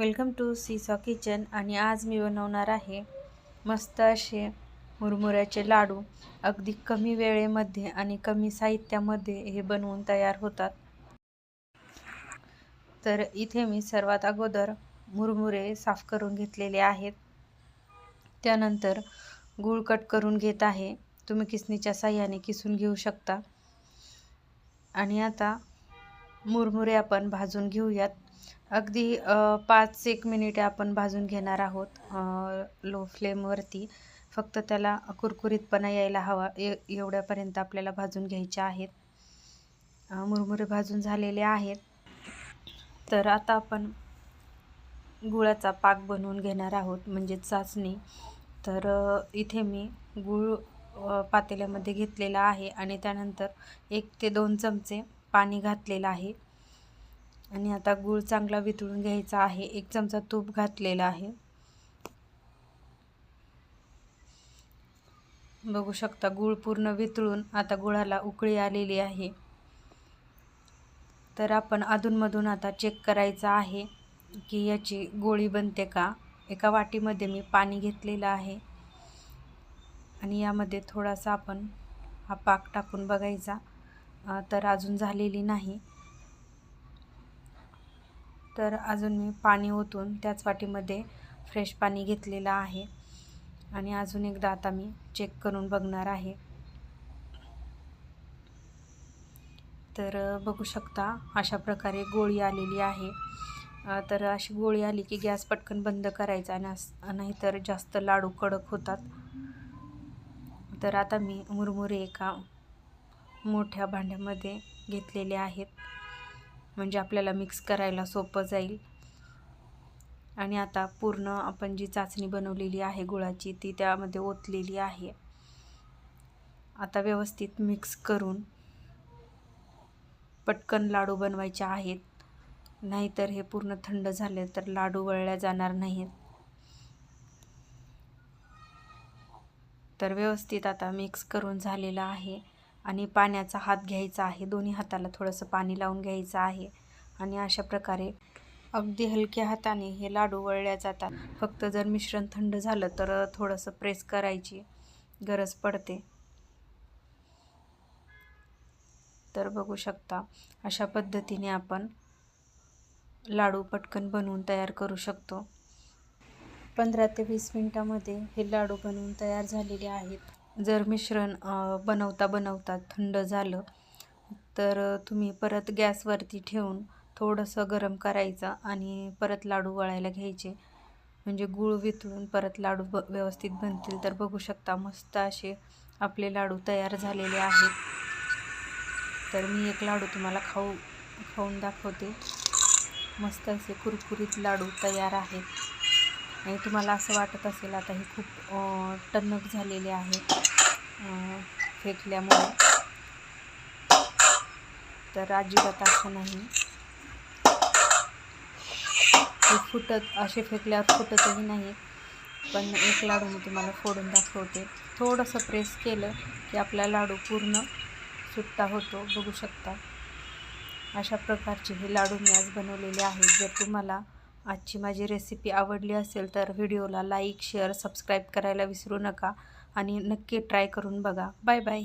Welcome to seesaw kitchen आणि आज मी बनवणार आहे मस्त असे मुरमुऱ्याचे लाडू. अगदी कमी वेळेमध्ये आणि कमी साहित्यामध्ये हे बनवून तयार होतात. तर इथे मी सर्वात अगोदर मुरमुरे साफ करून घेतलेले आहेत. त्यानंतर गूळ कट करून घेत आहे. तुम्ही किसणीच्या साह्याने किसून घेऊ शकता. आणि आता मुरमुरे आपण भाजून घेऊयात. अगदी पाच एक मिनिटे आपण भाजून घेणार आहोत लो फ्लेमवरती फक्त त्याला कुरकुरीतपणा यायला हवा ए एवढ्यापर्यंत आपल्याला भाजून घ्यायचे आहेत. मुरमुरे भाजून झालेले आहेत. तर आता आपण गुळाचा पाक बनवून घेणार आहोत म्हणजे चाचणी. तर इथे मी गूळ पातेल्यामध्ये घेतलेला आहे आणि त्यानंतर एक ते दोन चमचे पाणी घातलेलं आहे. आणि आता गूळ चांगला वितळून घ्यायचा आहे. एक चमचा तूप घातलेला आहे. बघू शकता गूळ पूर्ण वितळून आता गुळाला उकळी आलेली आहे. तर आपण अधूनमधून आता चेक करायचं आहे की याची गोळी बनते का? एका वाटीमध्ये मी पाणी घेतलेलं आहे. आणि यामध्ये थोडासा आपण हा पाक टाकून बघायचा. तर अजून झालेली नाही. तर अजून मी पाणी ओतून त्याच वाटीमध्ये फ्रेश पाणी घेतलेलं आहे. आणि अजून एकदा आता मी चेक करून बघणार आहे. तर बघू शकता अशा प्रकारे गोळी आलेली आहे. तर अशी गोळी आली की गॅस पटकन बंद करायचा आणि नाहीतर जास्त लाडू कडक होतात. तर आता मी मुरमुरे एका मोठ्या भांड्यामध्ये घेतलेले आहेत. म्हणजे आपल्याला मिक्स करायला सोपं जाईल. आणि आता पूर्ण आपण जी चाचणी बनवलेली आहे गुळाची ती त्यामध्ये ओतलेली आहे. आता व्यवस्थित मिक्स करून पटकन लाडू बनवायचे आहेत. नाहीतर हे पूर्ण थंड झाले तर लाडू वळल्या जाणार नाहीत. तर व्यवस्थित आता मिक्स करून झालेलं आहे. आणि पाण्याचा हात घ्यायचा आहे. दोन्ही हाताला थोडंसं पाणी लावून घ्यायचं आहे. आणि अशा प्रकारे अगदी हलक्या हाताने हे लाडू वळल्या जातात. फक्त जर मिश्रण थंड झालं तर थोडंसं प्रेस करायची गरज पडते. तर बघू शकता अशा पद्धतीने आपण लाडू पटकन बनवून तयार करू शकतो. पंधरा ते वीस मिनटामध्ये हे लाडू बनवून तयार झालेले आहेत. जर मिश्रण बनवता बनवता थंड झालं तर तुम्ही परत गॅसवरती ठेवून थोडंसं गरम करायचं आणि परत लाडू वळायला घ्यायचे. म्हणजे गूळ वितळून परत लाडू ब व्यवस्थित बनतील. तर बघू शकता मस्त असे आपले लाडू तयार झालेले आहेत. तर मी एक लाडू तुम्हाला खाऊ खाऊन दाखवते. मस्त असे कुरकुरीत लाडू तयार आहेत. आणि तुम्हाला असं वाटत असेल आता हे खूप टणक झालेले आहे फेकल्यामुळे. तर अजिबात असं नाही. फुटत असे फेकल्यावर फुटतही नाही. पण एक लाडू मी तुम्हाला फोडून दाखवते. थोडंसं प्रेस केलं की आपला लाडू पूर्ण सुट्टा होतो बघू शकता. अशा प्रकारचे हे लाडू मी आज बनवलेले आहेत. जर तुम्हाला आजची माझी रेसिपी आवडली असेल तर व्हिडिओला लाईक शेअर सबस्क्राईब करायला विसरू नका आणि नक्की ट्राय करून बघा. Bye bye